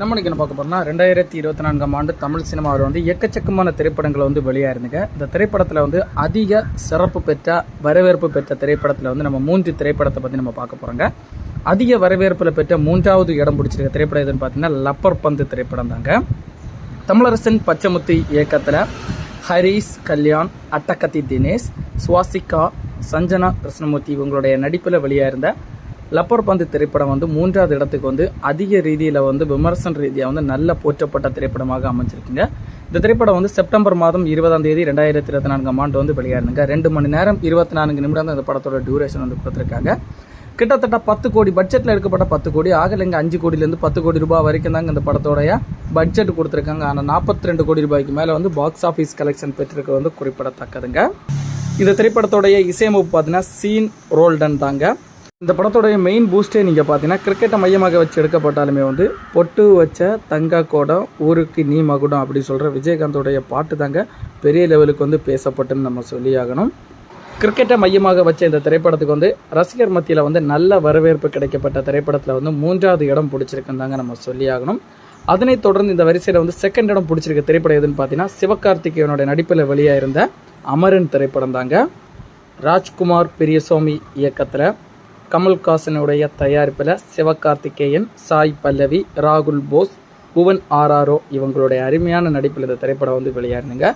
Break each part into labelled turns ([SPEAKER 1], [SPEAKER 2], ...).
[SPEAKER 1] நம்ம இன்னைக்கு என்ன பார்க்க போகிறோம்னா ரெண்டாயிரத்தி இருபத்தி நான்காம் ஆண்டு தமிழ் சினிமாவில் வந்து எக்கச்சக்கமான திரைப்படங்களை வந்து வெளியாயிருந்துங்க. இந்த திரைப்படத்தில் வந்து அதிக சிறப்பு பெற்ற வரவேற்பு பெற்ற திரைப்படத்தில் வந்து நம்ம மூன்று திரைப்படத்தை பற்றி நம்ம பார்க்க போகிறோங்க அதிக வரவேற்பில் பெற்ற மூன்றாவது இடம் பிடிச்சிருக்க திரைப்படம் எதுன்னு பார்த்தீங்கன்னா லப்பர் பந்து திரைப்படம் தாங்க. தமிழரசன் பச்சமுத்து இயக்கத்தில் ஹரீஷ் கல்யாண் அட்டகத்தி தினேஷ் சுவாசிகா சஞ்சனா கிருஷ்ணமூர்த்தி இவங்களுடைய நடிப்பில் வெளியாயிருந்த லப்பர் பந்து திரைப்படம் வந்து மூன்றாவது இடத்துக்கு வந்து அதிக ரீதியில் வந்து விமர்சன ரீதியாக வந்து நல்ல போற்றப்பட்ட திரைப்படமாக அமைஞ்சிருக்குங்க. இந்த திரைப்படம் வந்து செப்டம்பர் மாதம் இருபதாம் தேதி ரெண்டாயிரத்தி இருபத்தி நான்காம் ஆண்டு வந்து வெளியாயிருந்துங்க. ரெண்டு மணி நேரம் இருபத்தி நான்கு நிமிடம் தான் இந்த படத்தோட டியூரேஷன் வந்து கொடுத்துருக்காங்க. கிட்டத்தட்ட பத்து கோடி பட்ஜெட்டில் எடுக்கப்பட்ட பத்து கோடி ஆகலைங்க அஞ்சு கோடியிலேருந்து பத்து கோடி ரூபாய் வரைக்கும் தாங்க இந்த படத்தோடைய பட்ஜெட் கொடுத்துருக்காங்க. ஆனால் நாற்பத்தி ரெண்டு கோடி ரூபாய்க்கு மேலே வந்து பாக்ஸ் ஆஃபீஸ் கலெக்ஷன் பெற்றிருக்க வந்து குறிப்பிடத்தக்கதுங்க. இந்த திரைப்படத்தோடைய இசையமைப்பு பார்த்தீங்கன்னா சீன் ரோல்டன் தாங்க. இந்த படத்தோடைய மெயின் பூஸ்டே நீங்கள் பார்த்தீங்கன்னா கிரிக்கெட்டை மையமாக வச்சு எடுக்கப்பட்டாலுமே வந்து பொட்டு வச்ச தங்கா கோடம் ஊருக்கு நீ மகுடம் அப்படி சொல்கிற விஜயகாந்தோடைய பாட்டு தாங்க பெரிய லெவலுக்கு வந்து பேசப்பட்டுன்னு நம்ம சொல்லியாகணும். கிரிக்கெட்டை மையமாக வச்ச இந்த திரைப்படத்துக்கு வந்து ரசிகர் மத்தியில் வந்து நல்ல வரவேற்பு கிடைக்கப்பட்ட திரைப்படத்தில் வந்து மூன்றாவது இடம் பிடிச்சிருக்குன்னு தாங்க நம்ம சொல்லியாகணும். அதனைத் தொடர்ந்து இந்த வரிசையில் வந்து செகண்ட் இடம் பிடிச்சிருக்க திரைப்படம் எதுன்னு பார்த்தீங்கன்னா சிவகார்த்திகேயனோட நடிப்பில் வெளியாக இருந்த அமரன் திரைப்படம் தாங்க ராஜ்குமார் பெரியசாமி இயக்கத்தில் கமல்ஹாசனுடைய தயாரிப்பில் சிவகார்த்திகேயன் சாய் பல்லவி ராகுல் போஸ் புவன் ஆர்ஆர்ஓ இவங்களுடைய அருமையான நடிப்பில் இந்த திரைப்படம் வந்து விளையாடுனுங்க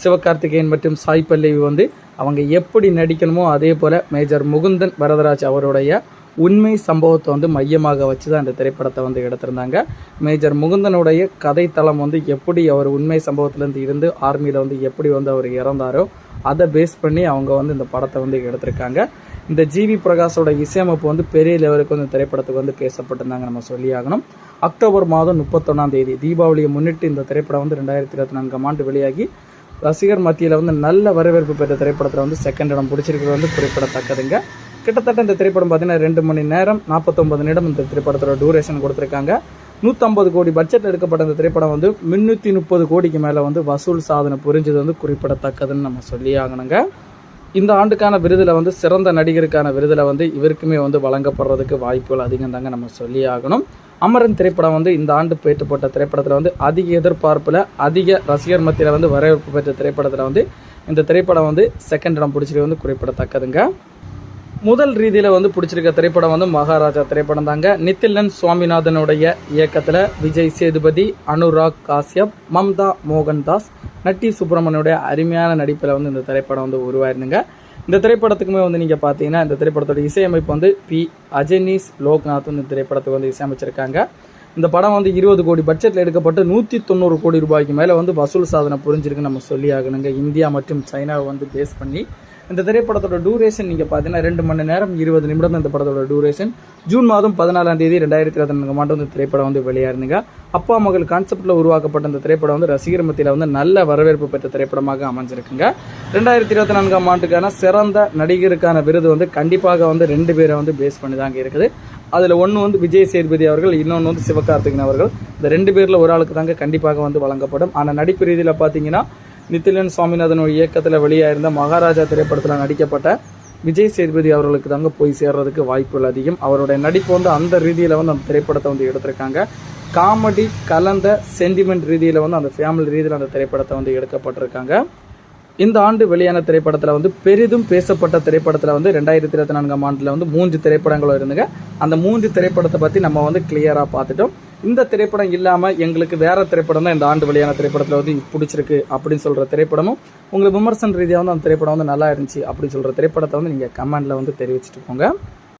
[SPEAKER 1] சிவகார்த்திகேயன் மற்றும் சாய் பல்லவி வந்து அவங்க எப்படி நடிக்கணுமோ அதே போல் மேஜர் முகுந்தன் வரதராஜ் அவருடைய உண்மை சம்பவத்தை வந்து மையமாக வச்சு தான் இந்த திரைப்படத்தை வந்து எடுத்திருந்தாங்க. மேஜர் முகுந்தனுடைய கதை தளம் வந்து எப்படி அவர் உண்மை சம்பவத்திலேருந்து இருந்து ஆர்மியில் வந்து எப்படி வந்து அவர் இறந்தாரோ அதை பேஸ் பண்ணி அவங்க வந்து இந்த படத்தை வந்து எடுத்திருக்காங்க. இந்த ஜிவி பிரகாஷோட இசையமைப்பு வந்து பெரிய லெவலுக்கு வந்து இந்த திரைப்படத்துக்கு வந்து பேசப்பட்டிருந்தாங்க நம்ம சொல்லி ஆகணும் அக்டோபர் மாதம் முப்பத்தொன்னாம் தேதி தீபாவளியை முன்னிட்டு இந்த திரைப்படம் வந்து ரெண்டாயிரத்தி இருபத்தி நான்காம் ஆண்டு வெளியாகி ரசிகர் மத்தியில் வந்து நல்ல வரவேற்பு பெற்ற திரைப்படத்தில் வந்து செகண்ட் இடம் பிடிச்சிருக்கிறது வந்து குறிப்பிடத்தக்கதுங்க. கிட்டத்தட்ட இந்த திரைப்படம் பார்த்தீங்கன்னா ரெண்டு மணி நேரம் நாற்பத்தொம்பது நிமிடம் இந்த திரைப்படத்தோட டூரேஷன் கொடுத்துருக்காங்க. நூற்றம்பது கோடி பட்ஜெட் எடுக்கப்பட்ட இந்த திரைப்படம் வந்து முந்நூற்றி முப்பது கோடிக்கு மேலே வந்து வசூல் சாதனை புரிஞ்சது வந்து குறிப்பிடத்தக்கதுன்னு நம்ம சொல்லி ஆகணுங்க இந்த ஆண்டுக்கான விருதில் வந்து சிறந்த நடிகருக்கான விருதில் வந்து இவருக்குமே வந்து வழங்கப்படுறதுக்கு வாய்ப்புகள் அதிகம் தாங்க நம்ம சொல்லி ஆகணும். அமரன் திரைப்படம் வந்து இந்த ஆண்டு பேட்டுப்பட்ட திரைப்படத்தில் வந்து அதிக எதிர்பார்ப்பில் அதிக ரசிகர் மத்தியில் வந்து வரவேற்பு பெற்ற திரைப்படத்தில் வந்து இந்த திரைப்படம் வந்து செகண்ட் இடம் பிடிச்சிட்டு வந்து குறிப்பிடத்தக்கதுங்க. முதல் ரீதியில் வந்து பிடிச்சிருக்க திரைப்படம் வந்து மகாராஜா திரைப்படம் தாங்க. நித்திலன் சுவாமிநாதனுடைய இயக்கத்தில் விஜய் சேதுபதி அனுராக் காசியப் மம்தா மோகன் தாஸ் நட்டி சுப்பிரமணியோடைய அருமையான நடிப்பில் வந்து இந்த திரைப்படம் வந்து உருவாயிருந்துங்க. இந்த திரைப்படத்துக்குமே வந்து நீங்கள் பார்த்தீங்கன்னா இந்த திரைப்படத்தோட இசையமைப்பு வந்து பி. அஜனீஸ் லோக்நாத் வந்து இந்த திரைப்படத்துக்கு வந்து இசையமைச்சிருக்காங்க. இந்த படம் வந்து இருபது கோடி பட்ஜெட்டில் எடுக்கப்பட்டு நூற்றி தொண்ணூறு கோடி ரூபாய்க்கு மேலே வந்து வசூல் சாதனை புரிஞ்சிருக்குன்னு நம்ம சொல்லி ஆகணுங்க இந்தியா மற்றும் சைனாவை வந்து பேஸ் பண்ணி இந்த திரைப்படத்தோட டூரேஷன் நீங்கள் பார்த்தீங்கன்னா ரெண்டு மணி நேரம் இருபது நிமிடம் தான் இந்த படத்தோட டூரேஷன் ஜூன் மாதம் பதினாலாம் தேதி ரெண்டாயிரத்தி இருபத்தி நான்கு ஆண்டு இந்த திரைப்படம் வந்து வெளியாயிருந்துங்க. அப்பா மகள் கான்செப்டில் உருவாக்கப்பட்ட இந்த திரைப்படம் வந்து ரசிகர் மத்தியில் வந்து நல்ல வரவேற்பு பெற்ற திரைப்படமாக அமைஞ்சிருக்குங்க. ரெண்டாயிரத்தி இருபத்தி நான்காம் ஆண்டுக்கான சிறந்த நடிகருக்கான விருது வந்து கண்டிப்பாக வந்து ரெண்டு பேரை வந்து பேஸ் பண்ணி தாங்க இருக்குது. அதில் ஒன்று வந்து விஜய் சேதுபதி அவர்கள் இன்னொன்று வந்து சிவகார்த்திகன் அவர்கள். இந்த ரெண்டு பேரில் ஒரு ஆளுக்கு தாங்க கண்டிப்பாக வந்து வழங்கப்படும். ஆனால் நடிப்பு ரீதியில் பார்த்தீங்கன்னா நித்திலன் சுவாமிநாதனுடைய இயக்கத்தில் வெளியாயிருந்த மகாராஜா திரைப்படத்தில் நடிக்கப்பட்ட விஜய் சேதுபதி அவர்களுக்கு தாங்க போய் சேர்றதுக்கு வாய்ப்புகள் அதிகம். அவருடைய நடிப்பு வந்து அந்த ரீதியில் வந்து அந்த திரைப்படத்தை வந்து எடுத்திருக்காங்க. காமெடி கலந்த சென்டிமெண்ட் ரீதியில் வந்து அந்த ஃபேமிலி ரீதியில் அந்த திரைப்படத்தை வந்து எடுக்கப்பட்டிருக்காங்க. இந்த ஆண்டு வெளியான திரைப்படத்தில் வந்து பெரிதும் பேசப்பட்ட திரைப்படத்தில் வந்து ரெண்டாயிரத்தி இருபத்தி நான்காம் ஆண்டில் வந்து மூன்று திரைப்படங்களும் இருந்துங்க. அந்த மூன்று திரைப்படத்தை பற்றி நம்ம வந்து கிளியராக பார்த்துட்டோம். இந்த திரைப்படம் இல்லாமல் எங்களுக்கு வேற திரைப்படம் தான் இந்த ஆண்டு வெளியான திரைப்படத்தில் வந்து பிடிச்சிருக்கு அப்படின்னு சொல்கிற திரைப்படமும் உங்களுக்கு விமர்சன ரீதியாக வந்து அந்த திரைப்படம் வந்து நல்லா இருந்துச்சு அப்படின்னு சொல்கிற திரைப்படத்தை வந்து நீங்கள் கமெண்டில் வந்து தெரிவிச்சுட்டு போங்க.